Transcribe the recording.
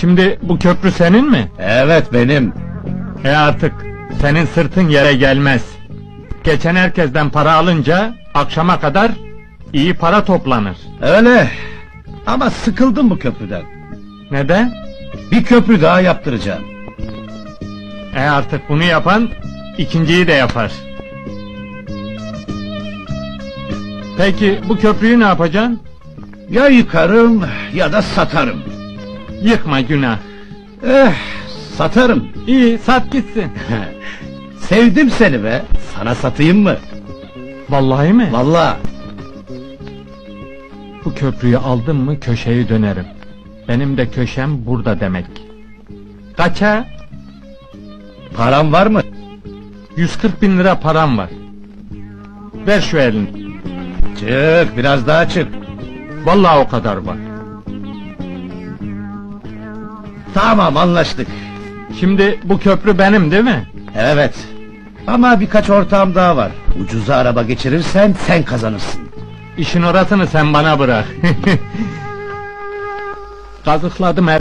Şimdi bu köprü senin mi? Evet benim. E artık senin sırtın yere gelmez. Geçen herkesten para alınca akşama kadar iyi para toplanır. Öyle. Ama sıkıldım bu köprüden. Neden? Bir köprü daha yaptıracağım. E artık bunu yapan ikinciyi de yapar. Peki bu köprüyü ne yapacaksın? Ya yıkarım ya da satarım. Yıkma günah. Eh, satarım. İyi sat gitsin. Sevdim seni be. Sana satayım mı? Vallahi mi? Vallahi. Bu köprüyü aldım mı köşeyi dönerim. Benim de köşem burada demek. Kaça? Param var mı? 140 bin lira param var. Ver şu elini. Çık biraz daha çık. Vallahi o kadar var. Tamam anlaştık. Şimdi bu köprü benim değil mi? Evet. Ama birkaç ortağım daha var. Ucuza araba geçirirsen sen kazanırsın. İşin orasını sen bana bırak. Kazıkladım her